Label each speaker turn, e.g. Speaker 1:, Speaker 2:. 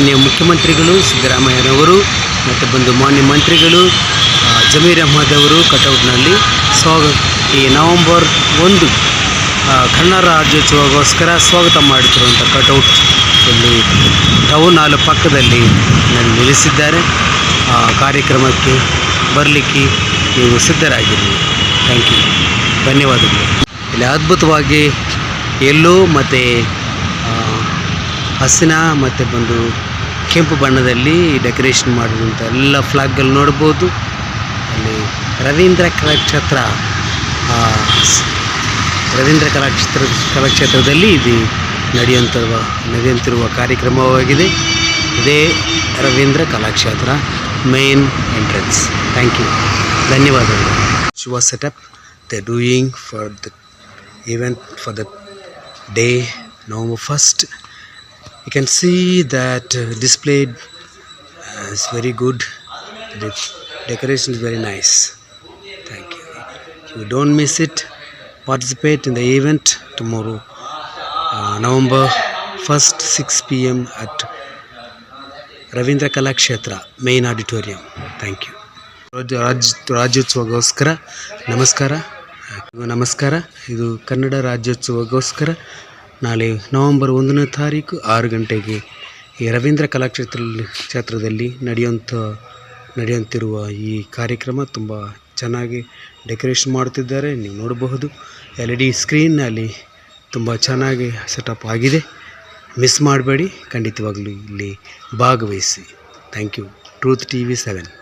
Speaker 1: ಮಾನ್ಯ ಮುಖ್ಯಮಂತ್ರಿಗಳು ಸಿದ್ದರಾಮಯ್ಯನವರು ಮತ್ತು ಬಂದು ಮಾನ್ಯ ಮಂತ್ರಿಗಳು ಜಮೀರ್ ಅಹ್ಮದ್ ಅವರು ಕಟೌಟ್ನಲ್ಲಿ. ಸ್ವಾಗ ಈ ನವಂಬರ್ ಒಂದು ಕನ್ನಡ ರಾಜ್ಯೋತ್ಸವಗೋಸ್ಕರ ಸ್ವಾಗತ ಮಾಡುತ್ತಿರುವಂಥ ಕಟೌಟ್ ಇಲ್ಲಿ ಟೌನ್ ಹಾಲ್ ಪಕ್ಕದಲ್ಲಿ ನಾನು ನಿಲ್ಲಿಸಿದ್ದಾರೆ. ಕಾರ್ಯಕ್ರಮಕ್ಕೆ ಬರಲಿಕ್ಕೆ ನೀವು ಸಿದ್ಧರಾಗಿರಿ. Thank you. ಧನ್ಯವಾದಗಳು. ಇಲ್ಲಿ ಅದ್ಭುತವಾಗಿ ಎಲ್ಲೋ ಮತ್ತು ಹಸಿನ ಮತ್ತು ಬಂದು ಕೆಂಪು ಬಣ್ಣದಲ್ಲಿ ಡೆಕೋರೇಷನ್ ಮಾಡಿದಂಥ ಎಲ್ಲ ಫ್ಲಾಗ್ಗಳು ನೋಡ್ಬೋದು. ಅಲ್ಲಿ ರವೀಂದ್ರ ಕಲಾಕ್ಷೇತ್ರ ರವೀಂದ್ರ ಕಲಾಕ್ಷೇತ್ರ, ಕಲಾಕ್ಷೇತ್ರದಲ್ಲಿ ಇದು ನಡೆಯುವಂಥ ನಡೆಯುತ್ತಿರುವ ಕಾರ್ಯಕ್ರಮವಾಗಿದೆ. ಇದೇ Ravindra Kalakshetra main entrance thank you ಧನ್ಯವಾದಗಳು. ಶುಭ setup the doing for the event for the day November 1st. You can see that uh, displayed uh, is very good. The decoration is very nice. Thank you. You don't miss it. Participate in the event tomorrow, uh, November 1st, 6 p.m. at Kshetra, main auditorium. Thank you. ರಾಜ್ಯ ರಾಜ್ಯ ರಾಜ್ಯೋತ್ಸವಗೋಸ್ಕರ ನಮಸ್ಕಾರ ನಮಸ್ಕಾರ ಇದು ಕನ್ನಡ ರಾಜ್ಯೋತ್ಸವಗೋಸ್ಕರ ನಾಳೆ November ಒಂದನೇ ತಾರೀಕು ಆರು ಗಂಟೆಗೆ ಈ ರವೀಂದ್ರ ಕಲಾಕ್ಷೇತ್ರದಲ್ಲಿ ಕ್ಷೇತ್ರದಲ್ಲಿ ನಡೆಯುವಂಥ, ನಡೆಯುವಂತಿರುವ ಈ ಕಾರ್ಯಕ್ರಮ ತುಂಬ ಚೆನ್ನಾಗಿ ಡೆಕೋರೇಷನ್ ಮಾಡುತ್ತಿದ್ದಾರೆ. ನೀವು ನೋಡಬಹುದು ಎಲ್ ಇ ಡಿ ಸ್ಕ್ರೀನ್ನಲ್ಲಿ ತುಂಬ ಚೆನ್ನಾಗಿ ಸೆಟಪ್ ಆಗಿದೆ. ಮಿಸ್ ಮಾಡಬೇಡಿ, ಖಂಡಿತವಾಗಲೂ ಇಲ್ಲಿ ಭಾಗವಹಿಸಿ. Thank you. Truth T V seven.